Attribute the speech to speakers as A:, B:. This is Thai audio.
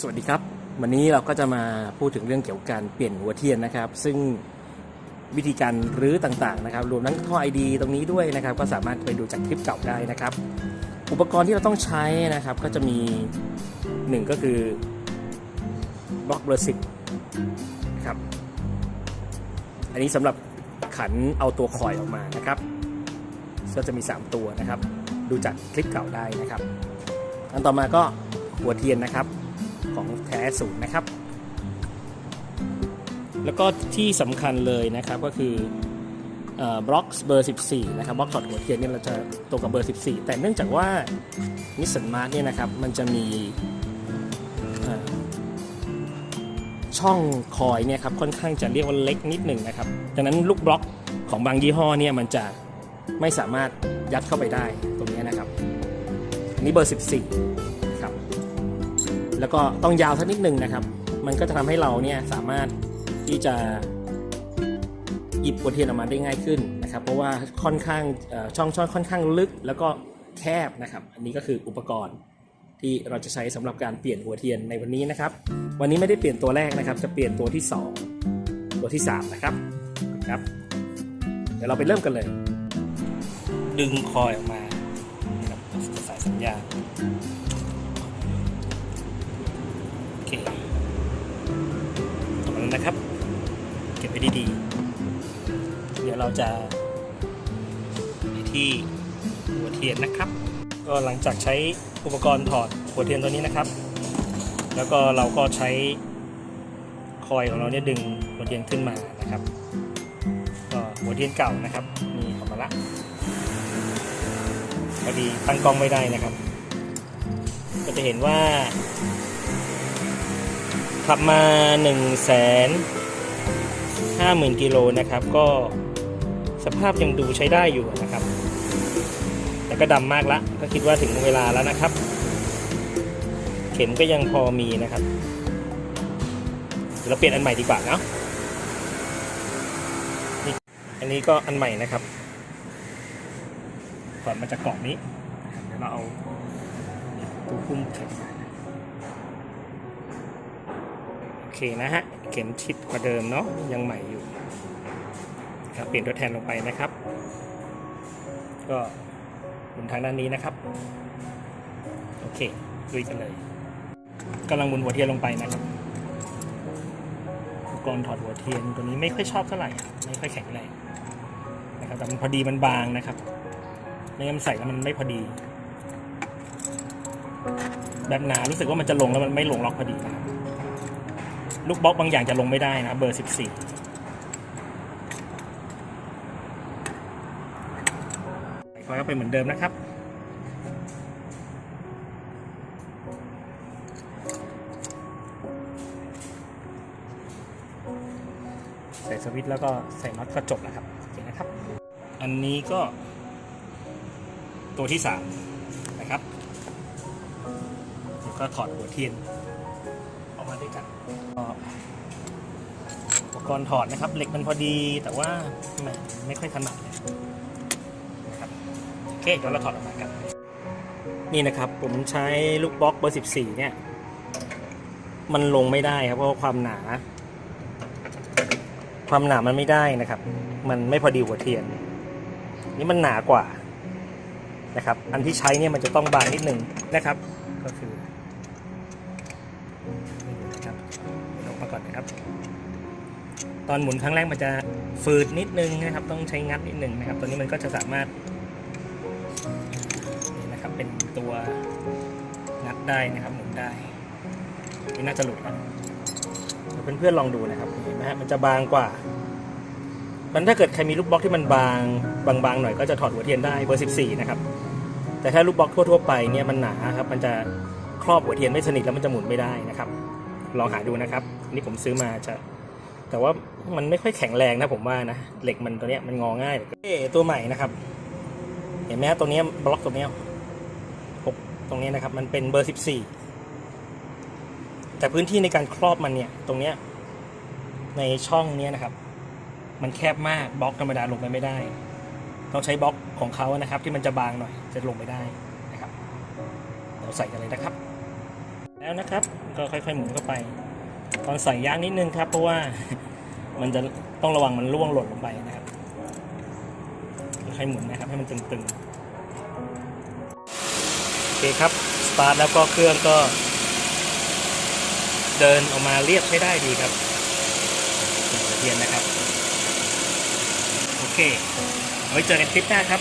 A: สวัสดีครับ วันนี้เราก็จะมาพูดถึงเรื่องเกี่ยวกับการเปลี่ยนหัวเทียนนะครับ ซึ่งวิธีการรื้อต่างๆนะครับ รวมทั้งท่อไอดีตรงนี้ด้วยนะครับ ก็สามารถไปดูจากคลิปเก่าได้นะครับ อุปกรณ์ที่เราต้องใช้นะครับ ก็จะมีหนึ่งก็คือบล็อกเบอร์สิบครับ อันนี้สำหรับขันเอาตัวคอยออกมานะครับก็จะมี 3 ตัวนะครับ ดูจากคลิปเก่าได้นะครับ อันต่อมาก็หัวเทียนนะครับ ของแท้ศูนย์นะครับ แล้วก็ที่สำคัญเลยนะครับก็คือบล็อกเบอร์ 14 นะครับบล็อกถอดหัวเทียนเนี่ยเราจะตรงกับเบอร์ 14 แต่เนื่องจากว่านิสสันมาร์เนี่ยนะครับมันจะมีช่องคอยเนี่ยครับค่อนข้างจะเรียกว่าเล็กนิดหนึ่งนะครับดังนั้นลูกบล็อกของบางยี่ห้อเนี่ยมันจะไม่สามารถยัดเข้าไปได้ตรงนี้นะครับอันนี้เบอร์ 14 แล้วก็ต้องยาวสักนิดหนึ่งนะครับ มันก็จะทำให้เราเนี่ยสามารถที่จะหยิบหัวเทียนออกมาได้ง่ายขึ้นนะครับ เพราะว่าค่อนข้างช่องช่องค่อนข้างลึก แล้วก็แคบนะครับ อันนี้ก็คืออุปกรณ์ที่เราจะใช้สำหรับการเปลี่ยนหัวเทียนในวันนี้นะครับ วันนี้ไม่ได้เปลี่ยนตัวแรกนะครับ จะเปลี่ยนตัวที่ 2 ตัวที่ 3 นะครับครับ เดี๋ยวเราไปเริ่มกันเลย ดึงคอยออกมานะครับสายสัญญาณ นะครับ เก็บไว้ดีๆ เดี๋ยวเราจะไปที่หัวเทียนนะครับ ก็หลังจากใช้อุปกรณ์ถอดหัวเทียนตัวนี้นะครับ แล้วก็เราก็ใช้คอยของเราเนี่ยดึงหัวเทียนขึ้นมานะครับก็หัวเทียนเก่านะครับนี่ออกมาละพอดีตั้งกล้องไม่ได้นะครับ ก็จะเห็นว่า ขับมา1นึ่งแสนห้าหมื่นกิโลนะครับ ก็สภาพยังดูใช้ได้อยู่นะครับ แต่ก็ดำมากละก็คิดว่าถึงเวลาแล้วนะครับ เข็มก็ยังพอมีนะครับเราเปลี่ยนอันใหม่ดีกว่าเนาะนอันนี้ก็อันใหม่นะครับก่อนมาจากกล่องนี้ เดี๋ยวเราเอาตู้พุ่มใส่ไเคนะฮะ เข็มชิดกว่าเดิมเนาะยังใหม่อยู่ครับเปลี่ยนตัวแทนลงไปนะครับ ก็หมุนทางด้านนี้นะครับ โอเคลุยกันเลยกำลังหมุนหัวเทียนลงไปนะครับอุปกรณ์ถอดหัวเทียนตัวนี้ไม่ค่อยชอบเท่าไหร่ไม่ค่อยแข็งแรงนะครับแต่มันพอดีมันบางนะครับไม่งั้นใส่แล้วมันไม่พอดี แบบหนารู้สึกว่ามันจะลงแล้วมันไม่ลงล็อกพอดีนะครับ ลูกบล็อกบางอย่างจะลงไม่ได้นะเบอร์14คอยก็เป็นเหมือนเดิมนะครับ ใส่สวิตช์แล้วก็ใส่น็อตก็จบแล้วครับโอเคนะครับ อันนี้ก็ ตัวที่3นะครับก็ถอดหัวเทียน มาด้วยกันอุปกรณ์ถอดนะครับ เหล็กมันพอดีแต่ว่าไม่ไม่ค่อยถนัดเลยนะครับโอเคเดี๋ยวเราถอดออกมากัน นี่นะครับ ผมใช้ลูกบล็อกเบอร์ 14 เนี่ย มันลงไม่ได้ครับเพราะความหนา ความหนามันไม่ได้นะครับ มันไม่พอดีหัวเทียน นี่มันหนากว่านะครับ อันที่ใช้เนี่ยมันจะต้องบางนิดนึงนะครับ ก็คือ ก่อนนะครับ ตอนหมุนครั้งแรกมันจะฝืดนิดนึงนะครับ ต้องใช้งัดนิดนึงนะครับ ตัวนี้มันก็จะสามารถนี่นะครับเป็นตัวงัดได้นะครับหมุนได้นี่น่าจะหลุดแล้วเดี๋ยวเพื่อนๆลองดูนะครับเห็นไหมฮะมันจะบางกว่ามันถ้าเกิดใครมีลูกบล็อกที่มันบางบางๆหน่อยก็จะถอดหัวเทียนได้เบอร์ 14 นะครับ แต่ถ้าลูกบล็อกทั่วๆไปเนี่ยมันหนาครับ มันจะครอบหัวเทียนไม่สนิทแล้วมันจะหมุนไม่ได้นะครับ ลองหาดูนะครับ นี่ผมซื้อมาจะ แต่ว่ามันไม่ค่อยแข็งแรงนะผมว่านะ เหล็กมันตัวเนี้ยมันงอง่ายเอ้ตัวใหม่นะครับ เห็นไหมตัวเนี้ยบล็อกตัวเนี้ยหกตรงเนี้ยนะครับ มันเป็นเบอร์สิบสี่แต่พื้นที่ในการครอบมันเนี่ย ตรงเนี้ยในช่องเนี้ยนะครับ มันแคบมากบล็อกธรรมดาลงไปไม่ได้ต้องใช้บล็อกของเขานะครับ ที่มันจะบางหน่อยจะลงไปได้นะครับเราใส่กันเลยนะครับ แล้วนะครับก็ค่อยๆหมุนเข้าไป ตอนใส่ยางนิดนึงครับ เพราะว่ามันจะต้องระวังมันร่วงหล่นลงไปนะครับค่อยหมุนนะครับให้มันตึงๆโอเคครับสตาร์ทแล้วก็เครื่องก็ เดินออกมาเรียบใช้ได้ดีครับเทียนนะครับ โอเค ไว้เจอกันคลิปหน้าครับ